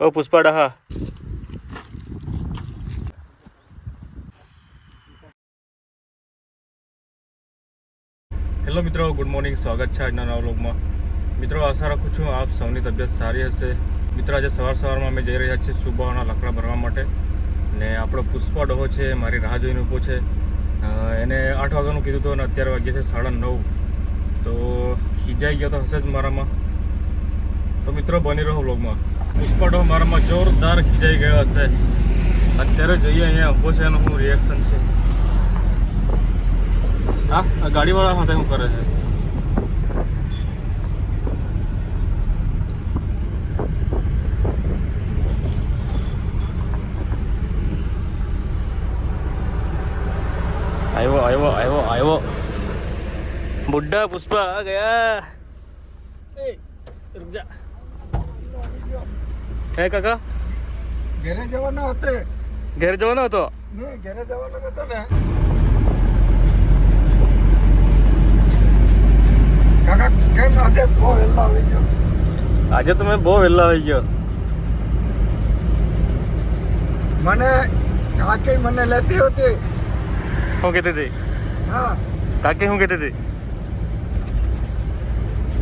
ઓ પુષ્પા ડહા. હેલો મિત્રો, good morning. સ્વાગત છે આજના નવા વ્લોગમાં. મિત્રો, આશા રાખું છું આપ સૌની તબિયત સારી હશે. મિત્રો, આજે સવાર સવારમાં અમે જઈ રહ્યા છીએ સુબાઓના લકડા ભરવા માટે. ને આપણો પુષ્પા ડહો છે, મારી રાહ જોઈને ઊભો છે. એને આઠ વાગ્યાનું કીધું હતું અને અત્યારે વાગ્યા છે સાડા નવ. તો ખીજાઈ ગયો તો હશે જ મારામાં. તો મિત્રો, બની રહો વ્લોગમાં. પુષ્પા ડહો મારામાં જોરદાર ખીજાઈ ગયો હશે. અત્યારે જોઈએ અહીંયા ઊભો છે એનું શું રિએક્શન છે. હા આ ગાડીવાળા સાથે શું કરે છે? આવ્યો આવ્યો આવ્યો આવ્યો બુડ્ઢા પુષ્પા ગયા એ રૂક જા હે કાકા? ઘરે જવાનો હતો. ઘરે જવાનો હતો? નહીં ઘરે જવાનો હતો ને. કાકા કેમ આજે બહુ વહેલા આવી ગયો? આજે તમે બહુ વહેલા આવી ગયો. મને કાકી મને લેતી હતી. શું કહેતી હતી? હા. કાકી શું કહેતી હતી?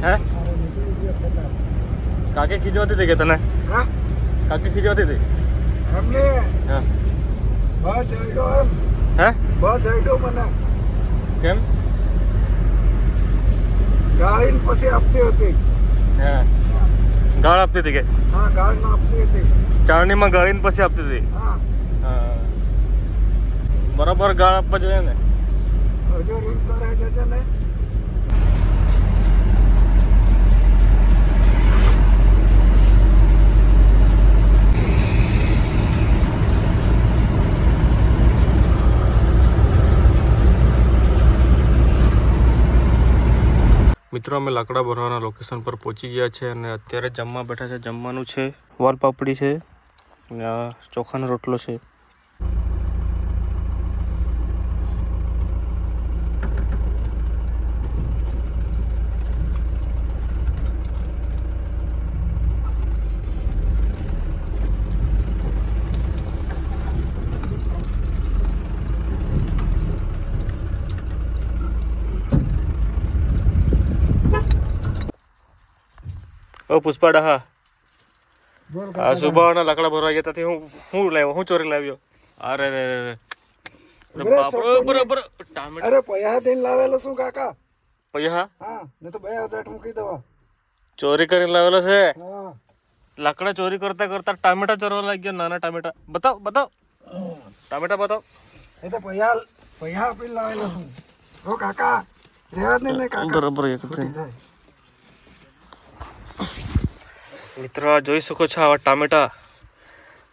હે? કાકી ખીજવાતી હતી કે તને? હા. કાકી ખીજવાતી હતી? એમને હા. બસ જઈડો એમ. હે? બસ જઈડો મને. કેમ? ગાળીને પછી આપતી હતી. હા. ગાળ આપતી હતી કે? હા ગાળીને આપતી હતી. ચારણીમાં ગાળીને પછી આપતી હતી? હા. હા. બરાબર ગાળ આપવા જોઈએ ને. હજુ રીત કરે છે ને. મિત્રો, અમે લાકડા ભરવાના લોકેશન પર પહોંચી ગયા છે અને અત્યારે જમવા બેઠા છે. જમવાનું છે, વાલ પાપડી છે ચોખાનો રોટલો છે. ઓ પુષ્પા ડહા. બોલ આ કાકા લાકડા ભરવા ગયા ત્યાંથી હું હું લાવ્યો? હું ચોરી લાવ્યો? અરે રે રે બરાબર ટામેટા. અરે પૈસા દઈને લાવેલો શું કાકા? પૈસા? હા ને તો બે હજાર મૂકી દેવા. ચોરી કરીને લાવેલો છે? લાકડા ચોરી કરતા કરતા ટામેટા ચોરવા લાગ્યો નાના ટામેટા. બતાવ બતાવ. ટામેટા બતાવ. એ તો પૈસા પૈસા આપીને લાવેલો છું. ઓ કાકા રેવા દે ને કાકા. બરાબર એક ખોટી થાય મિત્રો આ જોઈ શકો છો આવા ટામેટા.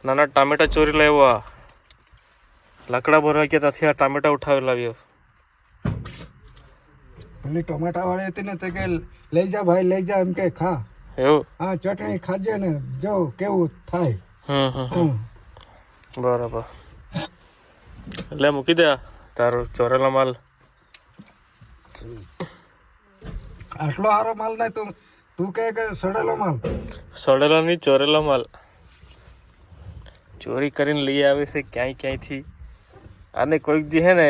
નાના ટામેટા ચોરી લાવ્યા લાકડા ભરવા ગયા ત્યાંથી આ ટામેટા ઉઠાવી લાવ્યો. પેલી ટોમેટા વાળી હતી ને તે કે લઈ જા ભાઈ લઈ જા એમ કે ખા. એવું? હા ચટણી ખાજે ને જો કેવું થાય. હમ. બરાબર. એટલે મૂકી દે આ તારો ચોરેલો માલ. આટલો સારો માલ નહીં તું. તું કહે કે સડેલો માલ? સડેલો નહીં ચોરેલો માલ. ચોરી કરીને લઈ આવે છે ક્યાંય ક્યાંયથી? અને કોઈક દી હે ને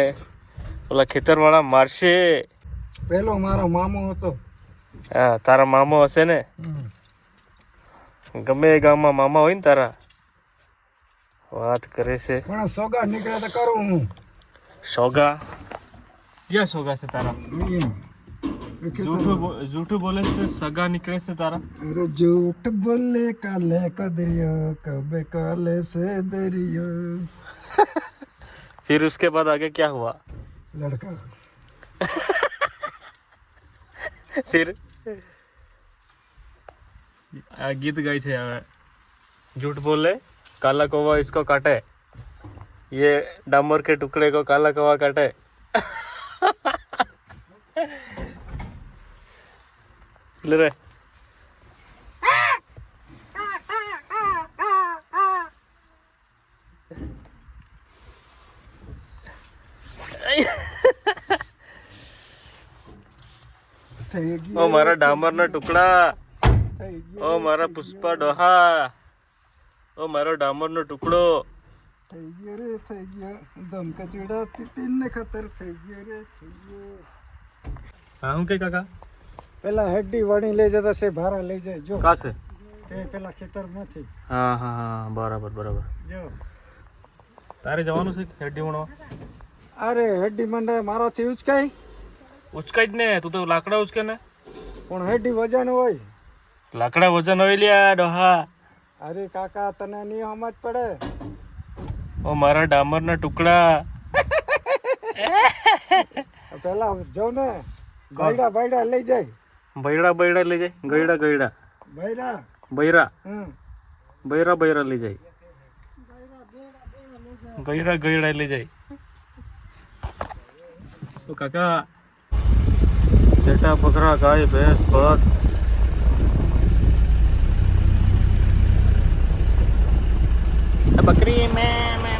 ઓલા ખેતરવાળા મારશે. પેલો મારો મામો હતો. હા તારા મામો હશે ને? ગમે એ ગામમાં મામા હોય ને તારા વાત કરે છે. પણ સોગા નીકળે તો કરું હું. સોગા? ક્યાં સોગા છે તારા? तो। झूठ बो, बोले से सगा निकले से तारा। अरे झूठ बोले काले का दरिया कबे काले से दरिया। फिर उसके बाद आगे क्या हुआ? लड़का। फिर? गीत गाई थे हमें झूठ बोले काला कौवा इसको काटे। ये डामर के टुकड़े को काला कौवा काटे। ગયો. ઓ મારા ડામરના ટુકડા. થઈ ગયો. ઓ મારા પુષ્પા ડોહા. ઓ મારો ડામરનો ટુકડો. થઈ ગયો રે થઈ ગયો. ધમકચડાથી તીનને ખતર થઈ ગયો રે થઈ ગયો. હા હું કે કાકા? પેલા હેડી વણી લઈ જતા છે ભારા લઈ જાય. જો. કાસે તે પેલા ખેતરમાંથી. હા હા હા બરાબર બરાબર. જો. તારે જવાનું છે હેડી વણવા? અરે હેડી મંડે મારાથી ઉચકાઈ ઉચકાઈ જ ને તું તો લાકડા ઉચકે ને. પણ હેડી વજન હોય. લાકડા વજન હોય લ્યા ડોહા. અરે કાકા તને નહીં સમજ પડે. ઓ મારા ડામરના ટુકડા. પેલા જો ને બાયડા બાયડા લઈ જાય. બૈડા બૈરા લઈ જાય. ગયડા ગયડા. બૈરા? બૈરા. બૈરા બૈરા લઈ જાય. ગયડા ગયડા લઈ જાય. તો કાકા જેટા બકરા ગાય ભેંસ બળદ. બકરી મે.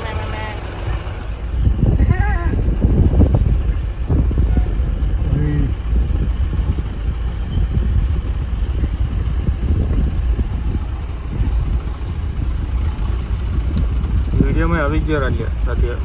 વિડીયોમાં આવી ગયા રાજ્યા સાથે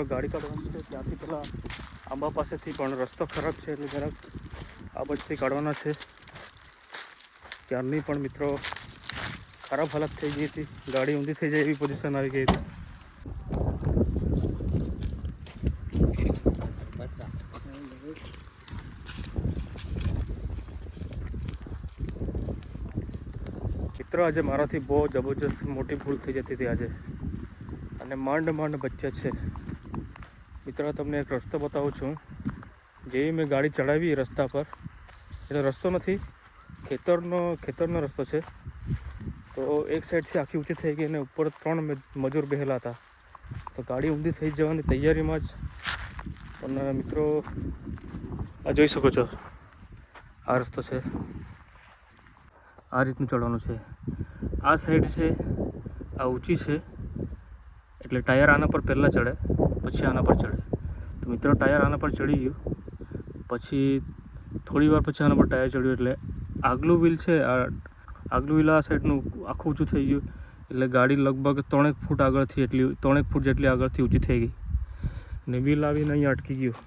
મિત્રો ગાડી કાઢવાની છે. ત્યાંથી પહેલાં આંબા પાસેથી પણ રસ્તો ખરાબ છે એટલે જરાક આ બાજુથી કાઢવાના છે. ત્યારની પણ મિત્રો ખરાબ હાલત થઈ ગઈ હતી. ગાડી ઊંધી થઈ જાય એવી પોઝિશન આવી ગઈ હતી. મિત્રો, આજે મારાથી બહુ જબરજસ્ત મોટી ભૂલ થઈ જતી હતી આજે. અને માંડ માંડ બચ્ચા છે. મિત્રો, તમને એક રસ્તો બતાવું છું. જેવી મેં ગાડી ચડાવી રસ્તા પર, એટલે રસ્તો નથી, ખેતરનો ખેતરનો રસ્તો છે. તો એક સાઈડથી આખી ઊંચી થઈ ગઈ અને ઉપર ત્રણ મજૂર બેહેલા હતા. તો ગાડી ઊંધી થઈ જવાની તૈયારીમાં જ. પણ મિત્રો, આ જોઈ શકો છો, આ રસ્તો છે. આ રીતનું ચડવાનું છે. આ સાઈડ છે, આ ઊંચી છે. એટલે ટાયર આના પર પહેલાં ચડે, પછી આના પર ચડે. તો મિત્રો, ટાયર આના પર ચડી ગયું. પછી થોડી વાર પછી આના પર ટાયર ચડ્યું એટલે આગલું વ્હીલ છે, આ આગલું વ્હીલ આ સાઈડનું આખું ઊંચું થઈ ગયું. એટલે ગાડી લગભગ ત્રણેક ફૂટ આગળથી એટલી, ત્રણેક ફૂટ જેટલી આગળથી ઊંચી થઈ ગઈ. ને વ્હીલ આવીને અહીંયા અટકી ગયું.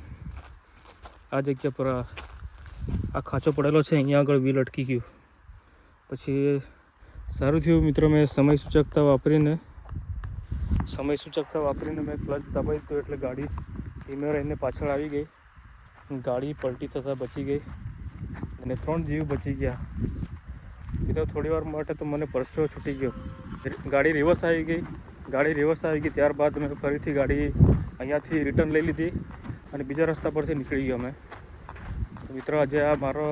આ જગ્યા પર આ આ ખાંચો પડેલો છે, અહીંયા આગળ વ્હીલ અટકી ગયું. પછી સારું થયું મિત્રો, મેં સમય સૂચકતા વાપરીને સમય સૂચકતા વાપરીને મેં ક્લચ દબાવી દીધું એટલે ગાડી ધીમે રહીને પાછળ આવી ગઈ. ગાડી પલટી થતાં બચી ગઈ અને ત્રણ જીવ બચી ગયા. બીજા થોડી વાર માટે તો મને પરસેવો છૂટી ગયો. ગાડી રિવર્સ આવી ગઈ. ગાડી રિવર્સ આવી ગઈ ત્યારબાદ મેં ફરીથી ગાડી અહીંયાથી રિટર્ન લઈ લીધી અને બીજા રસ્તા પરથી નીકળી ગયો અમે. મિત્રો, આજે આ મારો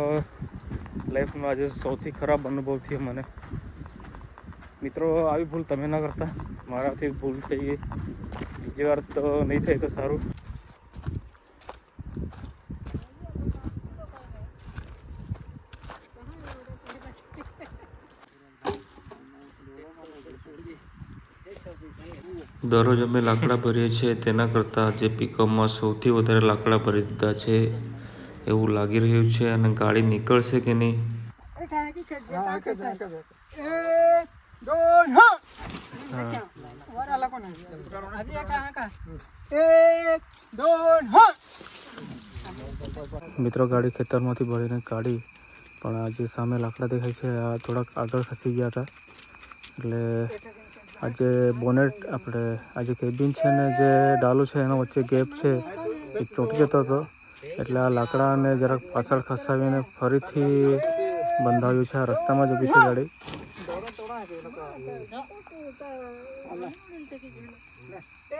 લાઈફનો આજે સૌથી ખરાબ અનુભવ થયો મને. મિત્રો આવી ભૂલ તમે ના કરતા. મારાથી ભૂલ થઈ ગઈ. બીજી વાર તો નહીં થાય તો સારું. દરરોજ અમે લાકડા ભરીએ છીએ. તેના કરતાં જે પિકઅપમાં સૌથી વધારે લાકડા ભરી દીધા છે. એવું લાગી રહ્યું છે અને ગાડી નીકળશે કે નહીં? હા એક જ એક જ એક दोन हा वर आला कोण आधी एका हा एक दोन हा મિત્રો ગાડી ખેતરમાંથી ભરીને કાઢી પણ આજે સામે લાકડા દેખાય છે આ થોડાક આગળ ખસી ગયા હતા એટલે આજે બોનેટ આપણે આજે કેબિન છે ને જે ડાલું છે એના વચ્ચે ગેપ છે એ ચોંટી જતો હતો એટલે આ લાકડાને જરાક પાછળ ખસાવીને ફરીથી બંધાવ્યું છે આ રસ્તામાં જ ઊભી છે ગાડી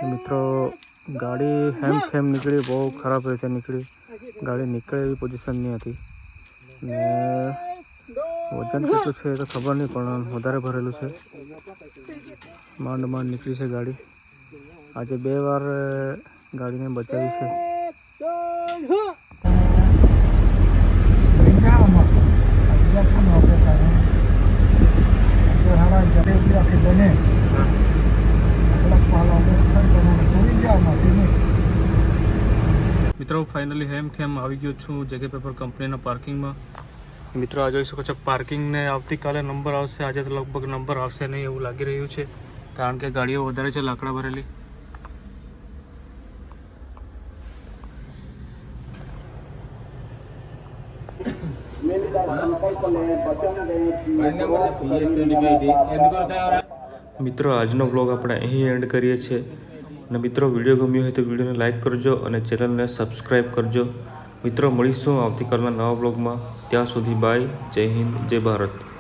મિત્રો, ગાડી હેમ ફેમ નીકળી, બહુ ખરાબ રીતે નીકળી. ગાડી નીકળે એવી પોઝિશનની હતી. ને વજન કેટલું છે એ તો ખબર નહીં, પણ વધારે ભરેલું છે. માંડ માંડ નીકળી છે ગાડી. આજે બે વાર ગાડીને બચાવી છે. મિત્રો ફાઇનલી હેમ ખેમ આવી ગયો છું જેકે પેપર કંપનીના પાર્કિંગમાં મિત્રો, આ જોઈ શકો છો પાર્કિંગને આવતીકાલે નંબર આવશે. આજે તો લગભગ નંબર આવશે નહીં એવું લાગી રહ્યું છે. કારણ કે ગાડીઓ વધારે છે, લાકડા ભરેલી. મિત્રો, આજનો બ્લોગ આપણે અહીં એન્ડ કરીએ છીએ. અને મિત્રો વીડિયો ગમ્યો હોય તો વિડીયોને લાઇક કરજો અને ચેનલને સબસ્ક્રાઈબ કરજો. મિત્રો, મળીશું આવતીકાલના નવા બ્લોગમાં ત્યાં સુધી બાય જય હિન્દ, જય ભારત.